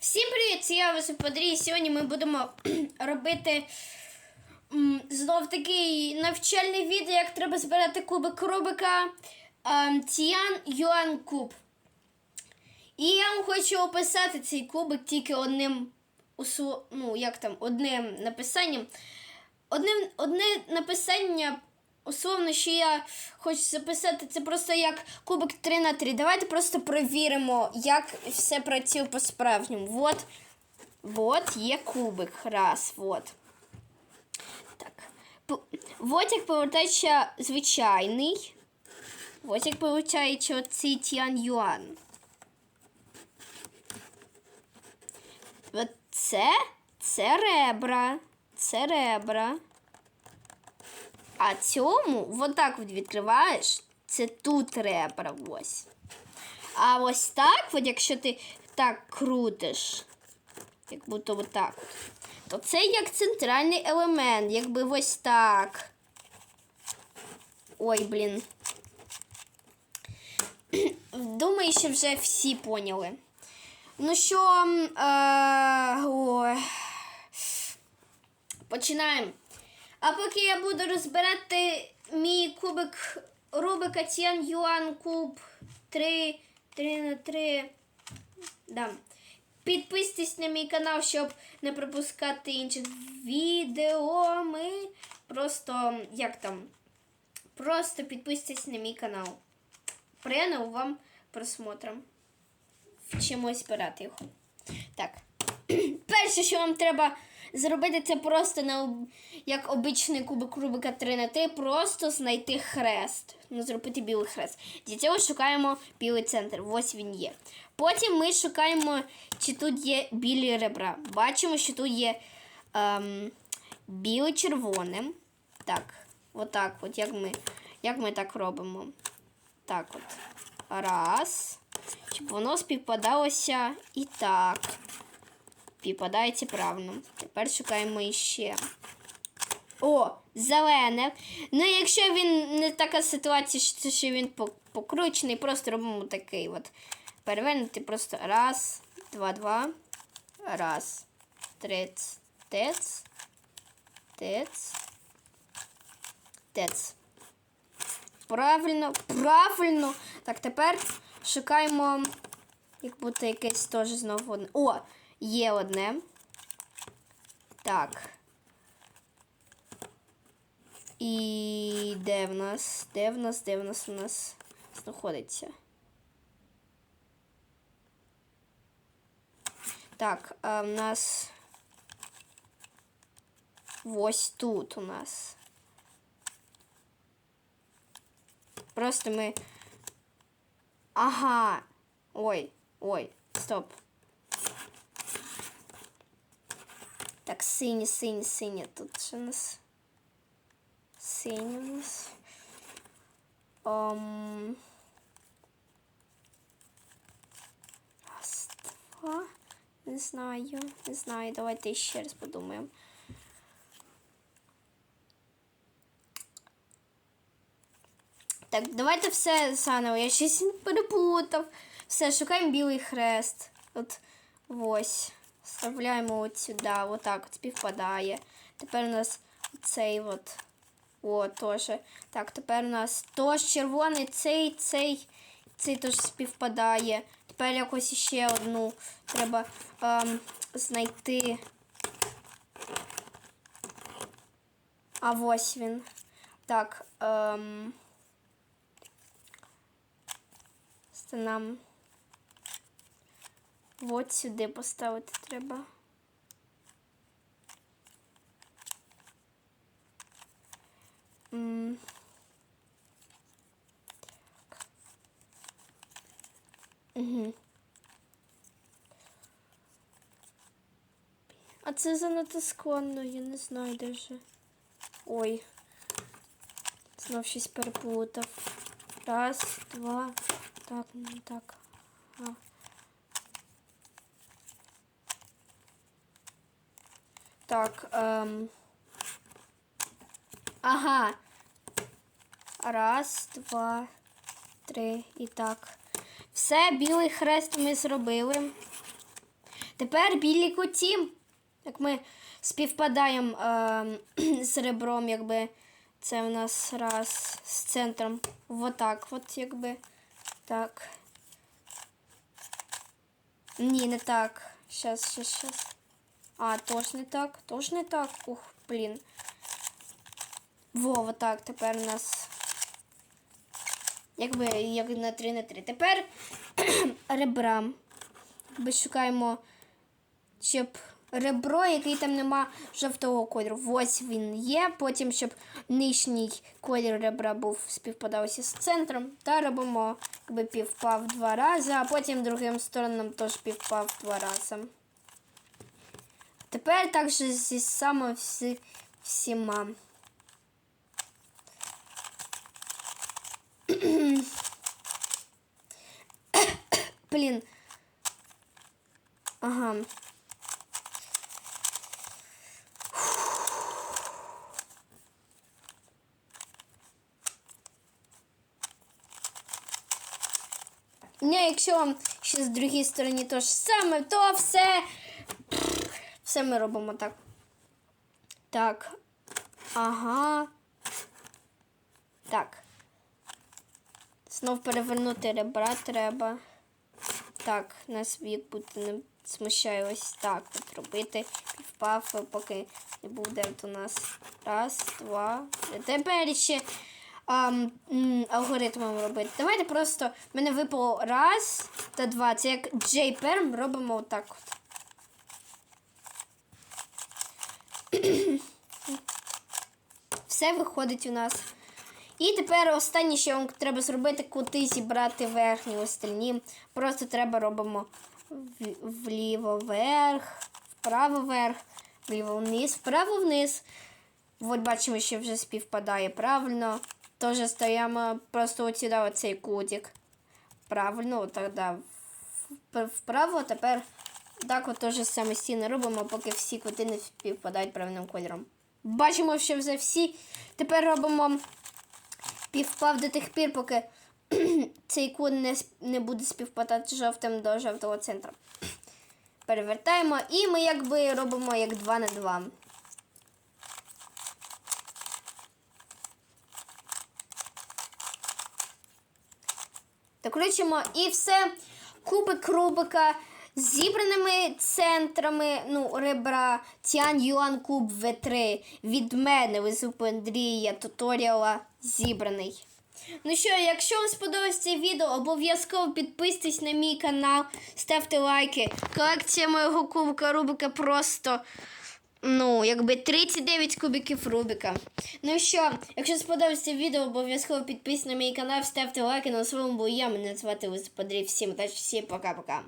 Всім привіт! Це я Василь Подрій. І Сьогодні ми будемо робити знов такий навчальний відео, як треба збирати кубик Рубика ем, Тіан Юан Куб. І я вам хочу описати цей кубик тільки одним ну, як там, одним написанням. Одним, одне написання, условно, що я хочу записати, це просто як кубик 3 на 3. Давайте просто перевіримо, як все працює по-справжньому. Вот, вот є кубик. Раз, вот. Так. Вот як повертається звичайний. Як повертається оцей Тіан Юан. От це, це ребра. Це ребра. А цьому от так от відкриваєш, це тут ребра ось. А ось так, от якщо ти так крутиш, як будто от так от, то це як центральний елемент, якби ось так. Ой, блін. Думаю, що вже всі поняли. Ну що, е, ой. починаємо. А поки я буду розбирати мій кубик Рубика Тіан Юан Куб 3, 3 на 3. Да. Підписуйтесь на мій канал, щоб не пропускати інших відео. Ми просто, як там, просто підписуйтесь на мій канал. Приємного вам просмотру. Вчимось збирати його. Так. Перше, що вам треба зробити, це просто на, як обичний кубик Рубика 3 на 3 просто знайти хрест. Ну, зробити білий хрест. Для цього шукаємо білий центр. Ось він є. Потім ми шукаємо, чи тут є білі ребра. Бачимо, що тут є ем, біло-червоним. Так, отак, от як ми, як ми так робимо. Так от. Раз. Щоб воно співпадалося і так. Співпадається правильно. Тепер шукаємо іще. О, зелене. Ну, якщо він не така ситуація, що він покручений, просто робимо такий от. Перевернути просто раз, два, два. Раз. Трец. Тец. Тец. Тец. Правильно, правильно. Так, тепер шукаємо, як будто якесь теж знову. О, є одне. Так. І де в нас? Де в нас? Де в нас у нас знаходиться? Так, а в нас ось тут у нас. Просто ми. Ага. Ой, ой, стоп. Так, сині, сині, сині. Тут ще нас. Сині у нас. Ом... Раз, два. Не знаю, не знаю. Давайте ще раз подумаємо. Так, давайте все заново. Я щось переплутав. Все, шукаємо білий хрест. От ось. Вставляємо от сюди. Отак от співпадає. Тепер у нас цей от. О, теж. Так, тепер у нас теж червоний, цей, цей, цей теж співпадає. Тепер якось ще одну треба ем, знайти. А ось він. Так. Ем, це нам от сюди поставити треба. М. Угу. А це занадто складно, я не знаю даже. Ой. Знов щось переплутав. Раз, два. Так, не так. А. Так, ем. Ага. Раз, два, три і так. Все, білий хрест ми зробили. Тепер білі куті. Як ми співпадаємо е, з ребром, якби це у нас раз з центром. Отак, от якби. Так. Ні, не так. Щас, щас, щас. А, тож не так, тож не так. Ух, блін. Во, так тепер у нас. Якби як на 3 на 3. Тепер ребра. Ми шукаємо, щоб ребро, який там нема жовтого кольору. Ось він є. Потім, щоб нижній колір ребра був співпадався з центром. Та робимо якби півпав два рази, а потім другим сторонам теж півпав два рази. Тепер також зі саме всі, всіма. Блін. Ага. Ну, якщо вам ще з другій стороні то ж саме, то все. Все ми робимо так. Так. Ага. Так. Знов перевернути ребра треба. Так, нас вік бути не смущає ось так от робити. Півпав, поки не буде у нас. Раз, два, три. Тепер ще ам, алгоритмом робити. Давайте просто мене випало раз та два. Це як JPerm робимо отак от. Все виходить у нас. І тепер останнє, що вам треба зробити, кути зібрати верхні остальні. Просто треба робимо вліво вверх, вправо вверх, вліво вниз, вправо вниз. От бачимо, що вже співпадає правильно. Теж стоїмо просто сюди оцей кутик. Правильно, от тоді вправо, тепер так от теж самостійно робимо, поки всі кути не співпадають правильним кольором. Бачимо, що вже всі. Тепер робимо півпав до тих пір, поки цей кут не, не буде співпадати жовтим до жовтого центру. Перевертаємо і ми якби робимо як 2 на 2. Докручуємо і все. Кубик Рубика зібраними центрами, ну, ребра Тян Юан Куб В3 від мене Визупу Андрія туторіала зібраний. Ну що, якщо вам сподобалось це відео, обов'язково підписуйтесь на мій канал, ставте лайки. Колекція моєго кубика Рубика просто. Ну, якби 39 кубиків Рубіка. Ну що, якщо сподобалось це відео, обов'язково підписуйтесь на мій канал, ставте лайки. На своєму бо я мене звати Лиза. Всім удачі, всім пока-пока.